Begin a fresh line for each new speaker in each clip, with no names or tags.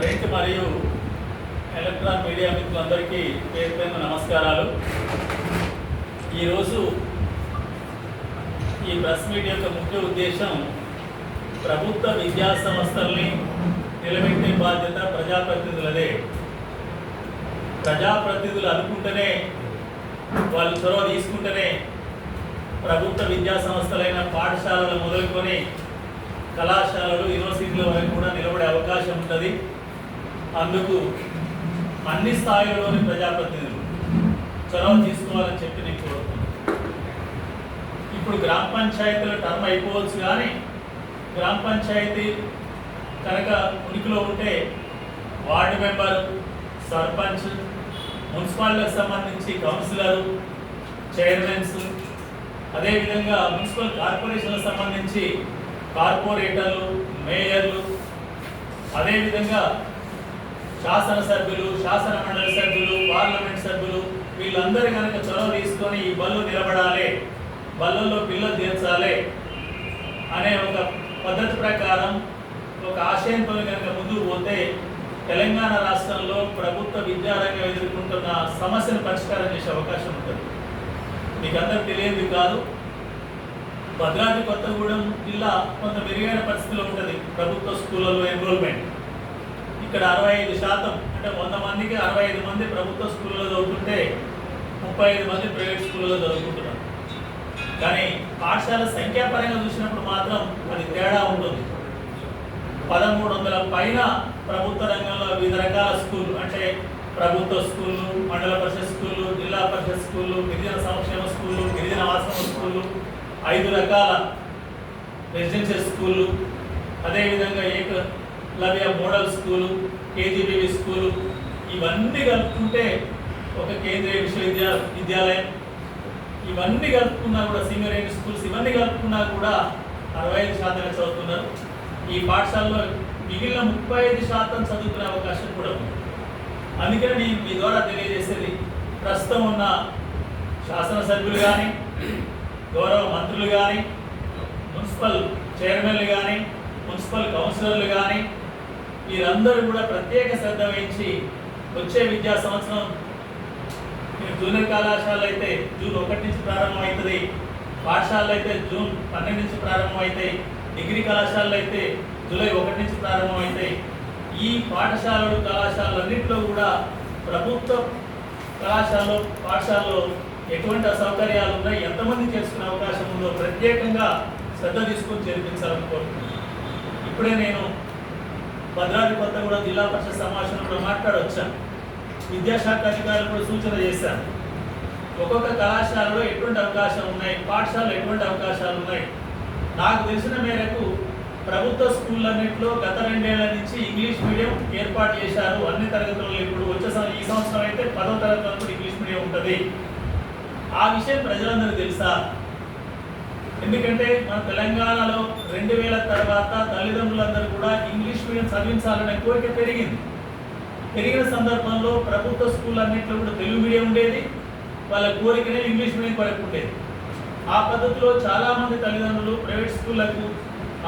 Print మరియు electron media మిత్రులందరికీ పేరు పేరు నమస్కారాలు. ఈరోజు ఈ ప్రెస్ మీట్ యొక్క ముఖ్య ఉద్దేశం ప్రభుత్వ విద్యా సంస్థల్ని నిలబెట్టే బాధ్యత ప్రజాప్రతినిధులదే. ప్రజాప్రతినిధులు అనుకుంటేనే వాళ్ళు చొరవ తీసుకుంటేనే ప్రభుత్వ విద్యా సంస్థలైన పాఠశాలలు మొదలుకొని కళాశాలలు యూనివర్సిటీల వరకు కూడా నిలబడే అవకాశం ఉంటుంది. అందుకు అన్ని స్థాయిల్లోని ప్రజాప్రతినిధులు చొరవ తీసుకోవాలని చెప్పి నేను కోరుతున్నాను ఇప్పుడు గ్రామ పంచాయతీల టర్మ్ అయిపోవచ్చు కానీ గ్రామ పంచాయతీ కనుక ఉనికిలో ఉంటే వార్డు మెంబర్ సర్పంచ్ మున్సిపాలిటీకి సంబంధించి కౌన్సిలరు చైర్మన్స్ అదేవిధంగా మున్సిపల్ కార్పొరేషన్లకు సంబంధించి కార్పొరేటర్లు మేయర్లు అదేవిధంగా శాసనసభ్యులు శాసన మండలి సభ్యులు పార్లమెంట్ సభ్యులు వీళ్ళందరూ కనుక చొరవ తీసుకొని ఈ బళ్ళు నిలబడాలి బళ్ళల్లో పిల్లలు తీర్చాలి అనే ఒక పద్ధతి ప్రకారం ఒక ఆశయంతో కనుక ముందుకు పోతే తెలంగాణ రాష్ట్రంలో ప్రభుత్వ విద్యారంగం ఎదుర్కొంటున్న సమస్యను పరిష్కారం చేసే అవకాశం ఉంటుంది. మీకు అందరికి తెలియదు కాదు. భద్రాద్రి కొత్తగూడెం జిల్లా కొంత మెరుగైన పరిస్థితిలో ఉంటుంది ప్రభుత్వ స్కూళ్ళలో ఎన్రోల్మెంట్ ఇక్కడ అరవై ఐదు శాతం అంటే వంద మందికి అరవై ఐదు మంది ప్రభుత్వ స్కూల్లో చదువుతుంటే ముప్పై ఐదు మంది ప్రైవేట్ స్కూల్లో చదువుకుంటున్నారు. కానీ పాఠశాల సంఖ్యాపరంగా చూసినప్పుడు మాత్రం అది తేడా ఉంటుంది. పదమూడు వందల పైన ప్రభుత్వ రంగంలో వివిధ రకాల స్కూళ్ళు అంటే ప్రభుత్వ స్కూళ్ళు మండల పరిషత్ స్కూళ్ళు జిల్లా పరిషత్ స్కూళ్ళు గిరిజన సంక్షేమ స్కూళ్ళు గిరిజన ఆశ్రమ స్కూళ్ళు ఐదు రకాల రెసిడెన్షియల్ స్కూళ్ళు అదేవిధంగా ఏక అలాగే మోడల్ స్కూలు కేజీబీవి స్కూలు ఇవన్నీ కలుపుకుంటే ఒక కేంద్రీయ విశ్వవిద్యా విద్యాలయం. ఇవన్నీ కలుపుకున్నా కూడా సీనియర్ ఎయిడ్ స్కూల్స్ ఇవన్నీ కలుపుకున్నా కూడా అరవై ఐదు శాతమే చదువుతున్నారు. ఈ పాఠశాలలో మిగిలిన ముప్పై ఐదు శాతం చదువుకునే అవకాశం కూడా ఉంది. అందుకని నేను మీ ద్వారా తెలియజేసేది ప్రస్తుతం ఉన్న శాసనసభ్యులు కానీ గౌరవ మంత్రులు కానీ మున్సిపల్ చైర్మన్లు కానీ మున్సిపల్ కౌన్సిలర్లు కానీ వీరందరూ కూడా ప్రత్యేక శ్రద్ధ వహించి వచ్చే విద్యా సంవత్సరం మీరు జూనియర్ కళాశాల అయితే జూన్ ఒకటి నుంచి ప్రారంభం అవుతుంది పాఠశాలలు అయితే జూన్ పన్నెండు నుంచి ప్రారంభం అవుతాయి డిగ్రీ కళాశాలలు అయితే జూలై ఒకటి నుంచి ప్రారంభం అవుతాయి ఈ పాఠశాలలు కళాశాలన్నింటిలో కూడా ప్రభుత్వ కళాశాలలో పాఠశాలలో ఎటువంటి అసౌకర్యాలు ఉన్నాయి ఎంతమంది చేసుకునే అవకాశం ఉందో ప్రత్యేకంగా శ్రద్ధ తీసుకొని చేర్పించాలని కోరుతున్నాను ఇప్పుడే నేను భద్రాద్రి కొత్తగూడెం జిల్లా పరిషత్ సమావేశంలో మాట్లాడొచ్చాను విద్యాశాఖ అధికారులు కూడా సూచన చేశాను ఒక్కొక్క కళాశాలలో ఎటువంటి అవకాశాలు ఉన్నాయి? పాఠశాలలో ఎటువంటి అవకాశాలు ఉన్నాయి? నాకు తెలిసిన మేరకు ప్రభుత్వ స్కూళ్ళన్నింటిలో గత రెండేళ్ళ నుంచి ఇంగ్లీష్ మీడియం ఏర్పాటు చేశారు. అన్ని తరగతుల్లో ఇప్పుడు వచ్చే సం- ఈ సంవత్సరం అయితే పదో తరగతి వరకు ఇంగ్లీష్ మీడియం ఉంటుంది. ఆ విషయం ప్రజలందరికీ తెలుసా? ఎందుకంటే మన తెలంగాణలో రెండు వేల తర్వాత తల్లిదండ్రులందరూ కూడా ఇంగ్లీష్ మీడియం చదివించాలనే కోరిక పెరిగింది. పెరిగిన సందర్భంలో ప్రభుత్వ స్కూల్ అన్నింటిలో కూడా తెలుగు మీడియం ఉండేది వాళ్ళ కోరికనే ఇంగ్లీష్ మీడియం కొరకు ఉండేది. ఆ పద్ధతిలో చాలామంది తల్లిదండ్రులు ప్రైవేట్ స్కూళ్ళకు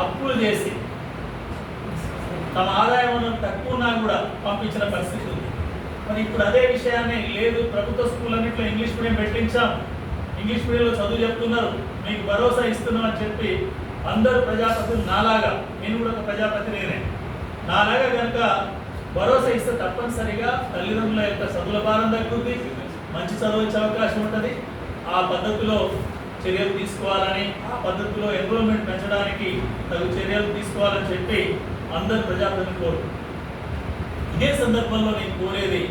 అప్పులు చేసి తమ ఆదాయం తక్కువనా కూడా పంపించిన పరిస్థితి ఉంది. మరి ఇప్పుడు అదే విషయాన్ని లేదు ప్రభుత్వ స్కూల్ అన్నింటిలో ఇంగ్లీష్ మీడియం పెట్టించాం. ఇంగ్లీష్ మీడియంలో చదువు చెప్తున్నారు. మీకు భరోసా ఇస్తున్నాం అని చెప్పి అందరూ ప్రజాప్రతినిధులు నాలాగా నేను కూడా ఒక ప్రజాప్రతినిధినే. నాలాగా కనుక భరోసా ఇస్తే తప్పనిసరిగా తల్లిదండ్రుల యొక్క చదువుల భారం తగ్గుద్ది మంచి చదువు వచ్చే అవకాశం ఉంటుంది. ఆ పద్ధతిలో చర్యలు తీసుకోవాలని ఆ పద్ధతిలో ఎన్రోల్మెంట్ పెంచడానికి తగు చర్యలు తీసుకోవాలని చెప్పి అందరు ప్రజాప్రతినిధులు కోరు ఇదే సందర్భంలో నేను కోరేది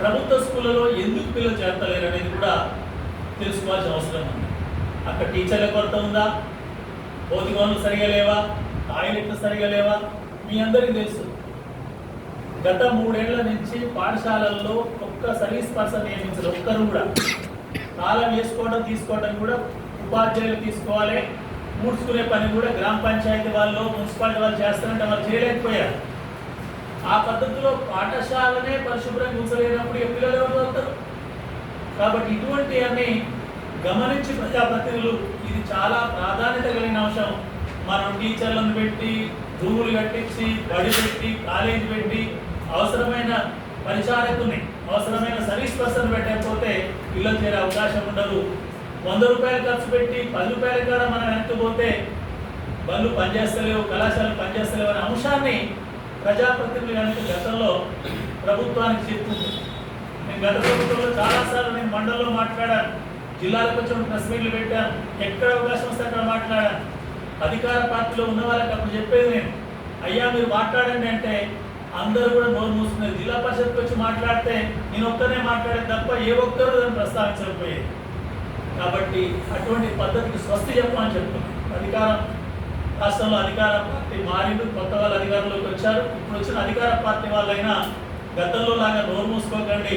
ప్రభుత్వ స్కూళ్ళలో ఎందుకు పిల్లలు చేరతలేరు అనేది కూడా తెలుసుకోవాల్సిన అవసరం ఉంది. అక్కడ టీచర్ల కొరత ఉందా? భౌతిక వనరులు సరిగా లేవా? టాయిలెట్లు సరిగా లేవా? మీ అందరికీ తెలుసు. గత మూడేళ్ళ నుంచి పాఠశాలల్లో ఒక్క సర్వీస్ పర్సన్ నియమించరు ఒక్కరు కూడా. కాలం వేసుకోవడం తీసుకోవడం కూడా ఉపాధ్యాయులు తీసుకోవాలి. మూడ్చుకునే పని కూడా గ్రామ పంచాయతీ వాళ్ళు మున్సిపాలిటీ వాళ్ళు చేస్తారంటే వాళ్ళు చేయలేకపోయారు. ఆ పద్ధతిలో పాఠశాలనే పరిశుభ్రంగా ఉంచలేనప్పుడు పిల్లలు ఎవరు చదువుతారు? కాబట్టి ఇటువంటి అన్ని గమనించి ప్రజాప్రతినిధులు ఇది చాలా ప్రాధాన్యత కలిగిన అంశం. మనం టీచర్లను పెట్టి రూములు కట్టించి బడి పెట్టి కాలేజీ పెట్టి అవసరమైన పరిచారకుని అవసరమైన సర్వీస్ పర్సన్ పెట్టకపోతే ఇల్లు చేరే అవకాశం ఉండదు. వంద రూపాయలు ఖర్చు పెట్టి పది రూపాయల కూడా మనం వెనక్కిపోతే బళ్ళు పనిచేస్తలేవు కళాశాలలు పనిచేస్తలేవు అనే అంశాన్ని ప్రజాప్రతినిధులు గతంలో ప్రభుత్వానికి చెప్తుంది నేను గత ప్రభుత్వంలో చాలాసార్లు నేను మండలంలో మాట్లాడాను. జిల్లాలకు వచ్చిన ప్రెస్ మీట్లు పెట్టాను. ఎక్కడ అవకాశం వస్తే అక్కడ మాట్లాడాను. అధికార పార్టీలో ఉన్న వాళ్ళకి అప్పుడు చెప్పేది నేను అయ్యా మీరు మాట్లాడండి అంటే అందరూ కూడా నోరు మూసుకున్నారు జిల్లా పరిషత్కి వచ్చి మాట్లాడితే నేను ఒక్కనే మాట్లాడే తప్ప ఏ ఒక్కరు దాన్ని ప్రస్తావించకపోయేది. కాబట్టి అటువంటి పద్ధతికి స్వస్తి చెప్పమని చెప్తున్నాను. అధికారం రాష్ట్రంలో అధికార పార్టీ మారింది కొత్త వాళ్ళు అధికారంలోకి వచ్చారు. ఇప్పుడు వచ్చిన అధికార పార్టీ వాళ్ళైనా గతంలో లాగా నోరు మూసుకోకండి.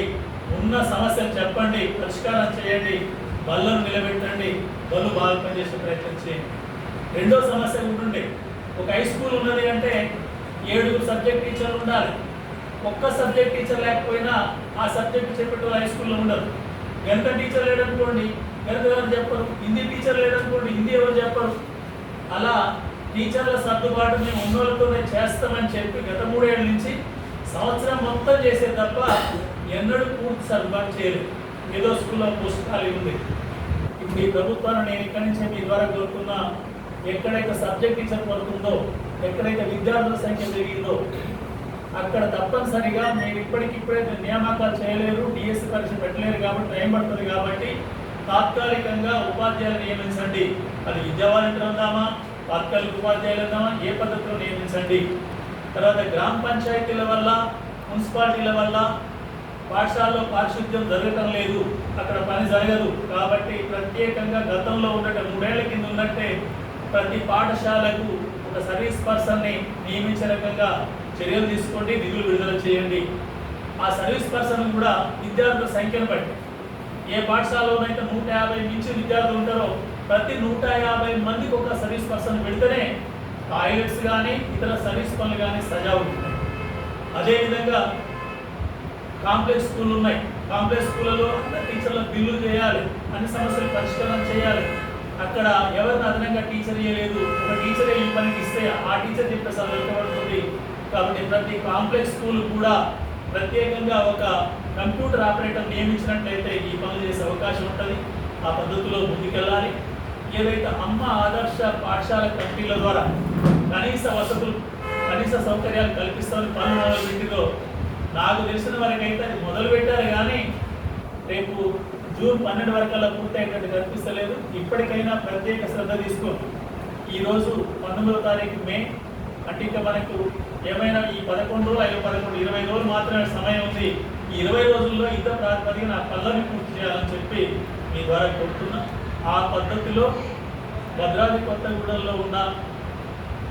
ఉన్న సమస్యలు చెప్పండి పరిష్కారం చేయండి బళ్ళను నిలబెట్టండి బళ్ళు బాగా పనిచేసే ప్రయత్నం చేయండి. రెండో సమస్య ఉంటుండే ఒక హై స్కూల్ ఉన్నది అంటే ఏడుగురు సబ్జెక్ట్ టీచర్లు ఉండాలి. ఒక్క సబ్జెక్ట్ టీచర్ లేకపోయినా ఆ సబ్జెక్ట్ చెప్పేటోళ్ళు హై స్కూల్లో ఉండరు. గణిత టీచర్ లేడనుకోండి గణిత ఎవరు చెప్పరు. హిందీ టీచర్ లేడనుకోండి హిందీ ఎవరు చెప్పరు. అలా టీచర్ల సర్దుబాటు మేము ఉన్నోళ్ళతోనే చేస్తామని చెప్పి గత మూడేళ్ళ నుంచి సంవత్సరం మొత్తం చేసే తప్ప ఎన్నడూ పూర్తి సర్దుబాటు చేయలేదు. ఏదో స్కూల్లో పుస్తకాలు ఉంది. ఇప్పుడు ఈ ప్రభుత్వాన్ని నేను ఇక్కడి నుంచే మీ ద్వారా కోరుకున్నా ఎక్కడైతే సబ్జెక్ట్ టీచర్ పడుతుందో ఎక్కడైతే విద్యార్థుల సంఖ్య పెరిగిందో అక్కడ తప్పనిసరిగా మేము ఇప్పటికిప్పుడే నియామకాలు చేయలేరు డిఎస్సి పరీక్ష పెట్టలేరు కాబట్టి టైం పడుతుంది కాబట్టి తాత్కాలికంగా ఉపాధ్యాయులు నియమించండి. అది విద్యా వాలంటీర్ ఉందామా తాత్కాలిక ఉపాధ్యాయులను ఏ పద్ధతిలో నియమించండి. తర్వాత గ్రామ పంచాయతీల వల్ల మున్సిపాలిటీల వల్ల పాఠశాలలో పారిశుద్ధ్యం జరగటం లేదు. అక్కడ పని జరగదు. కాబట్టి ప్రత్యేకంగా గతంలో ఉన్నట్టు మూడేళ్ళ కింద ఉన్నట్టే ప్రతి పాఠశాలకు ఒక సర్వీస్ పర్సన్ని నియమించే రకంగా చర్యలు తీసుకోండి నిధులు విడుదల చేయండి. ఆ సర్వీస్ పర్సన్ కూడా విద్యార్థుల సంఖ్యను బట్టి. ఏ పాఠశాలలోనైతే నూట యాభై మించి విద్యార్థులు ఉంటారో ప్రతి నూట యాభై మందికి ఒక సర్వీస్ పర్సన్ పెడితేనే టాయిలెట్స్ కానీ ఇతర సర్వీస్ పనులు కానీ సజావు ఉంటాయి అదేవిధంగా కాంప్లెక్స్ స్కూల్ ఉన్నాయి కాంప్లెక్స్ స్కూళ్ళలో అందరు టీచర్ల బిల్లు చేయాలి అన్ని సమస్యలు పరిష్కారం చేయాలి. అక్కడ ఎవరిని అదనంగా టీచర్ చేయలేదు ఒక టీచర్ ఈ పనికి ఇస్తే ఆ టీచర్ చెప్పే సభ్యుతుంది కాబట్టి ప్రతి కాంప్లెక్స్ స్కూల్ కూడా ప్రత్యేకంగా ఒక కంప్యూటర్ ఆపరేటర్ నియమించినట్లయితే ఈ పనులు చేసే అవకాశం ఉంటుంది. ఆ పద్ధతిలో ముందుకెళ్ళాలి. ఏదైతే అమ్మ ఆదర్శ పాఠశాల కమిటీల ద్వారా కనీస వసతులు కనీస సౌకర్యాలు కల్పిస్తామని పనులు మొదలు పెట్టిందో నాకు తెలిసిన వరకైతే అది మొదలు పెట్టారు కానీ రేపు జూన్ పన్నెండు వరకల్లా పూర్తయ్యేటట్టు కనిపిస్తలేదు. ఇప్పటికైనా ప్రత్యేక శ్రద్ధ తీసుకోండి ఈరోజు పంతొమ్మిదవ తారీఖు మే అంటే ఇంకా మనకు ఏమైనా ఈ పదకొండు రోజులు ఐదు పదకొండు ఇరవై రోజులు మాత్రమే సమయం ఉంది. ఈ ఇరవై రోజుల్లో ఇంత ప్రాతిపదికన నా పనులని పూర్తి చేయాలని చెప్పి మీ ద్వారా కోరుతున్నాను ఆ పద్ధతిలో భద్రాద్రి కొత్తగూడెంలో ఉన్న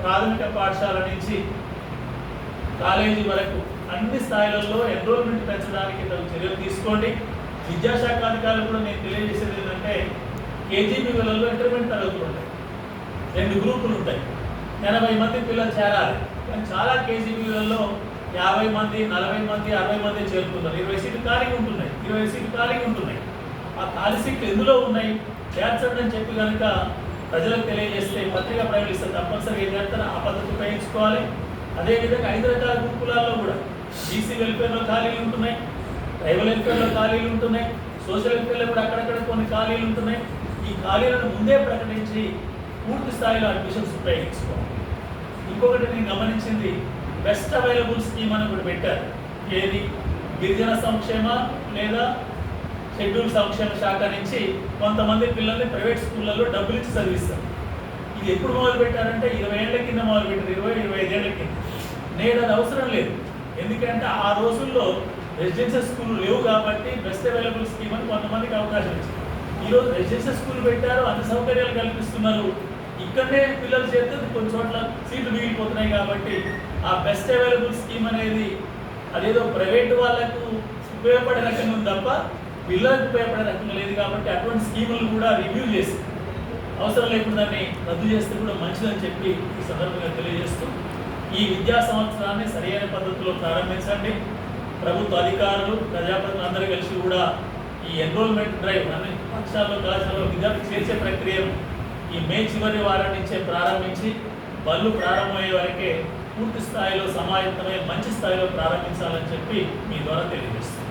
ప్రాథమిక పాఠశాల నుంచి కాలేజీ వరకు అన్ని స్థాయిలలో ఎన్రోల్మెంట్ పెంచడానికి తగు చర్యలు తీసుకోండి. విద్యాశాఖ అధికారులు కూడా నేను తెలియజేసేది ఏంటంటే కేజీబీలలో ఇంటర్మీడియట్ తరగతులు ఉంటాయి రెండు గ్రూపులు ఉంటాయి. ఎనభై మంది పిల్లలు చేరాలి. కానీ చాలా కేజీబీలలో యాభై మంది నలభై మంది అరవై మంది చేరుతున్నారు ఇరవై సీట్లు ఖాళీగా ఉంటున్నాయి. ఇరవై సీట్లు ఖాళీగా ఉంటున్నాయి. ఆ ఖాళీ సీట్లు ఎందులో ఉన్నాయి? చేర్చండి అని చెప్పి కనుక ప్రజలకు తెలియజేస్తే పత్రికా ప్రయోగిస్తే తప్పనిసరిగా ఏం ఆ పద్ధతి ఉపయోగించుకోవాలి. అదేవిధంగా ఐదు రకాల గుంపులాల్లో కూడా బీసీ వెల్ఫేర్లో ఖాళీలు ఉంటున్నాయి ట్రైబల్ వెల్ఫేర్లో ఖాళీలు ఉంటున్నాయి సోషల్ వెల్ఫేర్లో కూడా అక్కడక్కడ కొన్ని ఖాళీలు ఉంటున్నాయి. ఈ ఖాళీలను ముందే ప్రకటించి పూర్తి స్థాయిలో అడ్మిషన్స్ ఉపయోగించుకోవాలి. ఇంకొకటి నేను గమనించింది బెస్ట్ అవైలబుల్ స్కీమ్ అని కూడా పెట్టారు. ఏది? గిరిజన సంక్షేమ లేదా షెడ్యూల్ సంక్షేమ శాఖ నుంచి కొంతమంది పిల్లల్ని ప్రైవేట్ స్కూళ్ళల్లో డబ్బులు ఇచ్చి చదివిస్తారు. ఇది ఎప్పుడు మొదలు పెట్టారంటే ఇరవై ఏళ్ళ కింద మొదలు పెట్టారు ఇరవై ఇరవై ఐదేళ్ళ కింద. నేడు అది అవసరం లేదు. ఎందుకంటే ఆ రోజుల్లో రెసిడెన్షియల్ స్కూల్ లేవు కాబట్టి బెస్ట్ అవైలబుల్ స్కీమ్ అని కొంతమందికి అవకాశం ఇచ్చింది ఈరోజు రెసిడెన్షియల్ స్కూల్ పెట్టారు అన్ని సౌకర్యాలు కల్పిస్తున్నారు. ఇక్కడనే పిల్లలు చేస్తే కొన్ని చోట్ల సీట్లు మిగిలిపోతున్నాయి కాబట్టి ఆ బెస్ట్ అవైలబుల్ స్కీమ్ అనేది అదేదో ప్రైవేట్ వాళ్ళకు ఉపయోగపడే రకంగా ఉంది తప్ప పిల్లలకు ఉపయోగపడే రకంగా లేదు కాబట్టి అటువంటి స్కీములు కూడా రివ్యూ చేసి అవసరం లేకుండా దాన్ని రద్దు చేస్తే కూడా మంచిదని చెప్పి ఈ సందర్భంగా తెలియజేస్తూ ఈ విద్యా సంవత్సరాన్ని సరైన పద్ధతిలో ప్రారంభించండి. ప్రభుత్వ అధికారులు ప్రజాప్రతినిధులు అందరూ కలిసి కూడా ఈ ఎన్రోల్మెంట్ డ్రైవ్ అన్ని పక్షాల్లో కళాశాలలో విద్యార్థులు చేర్చే ప్రక్రియను ఈ మే చివరి వారం నుంచే ప్రారంభించి బళ్ళు ప్రారంభమయ్యే వరకే పూర్తి స్థాయిలో సమాయత్తమై మంచి స్థాయిలో ప్రారంభించాలని చెప్పి మీ ద్వారా తెలియజేస్తున్నాను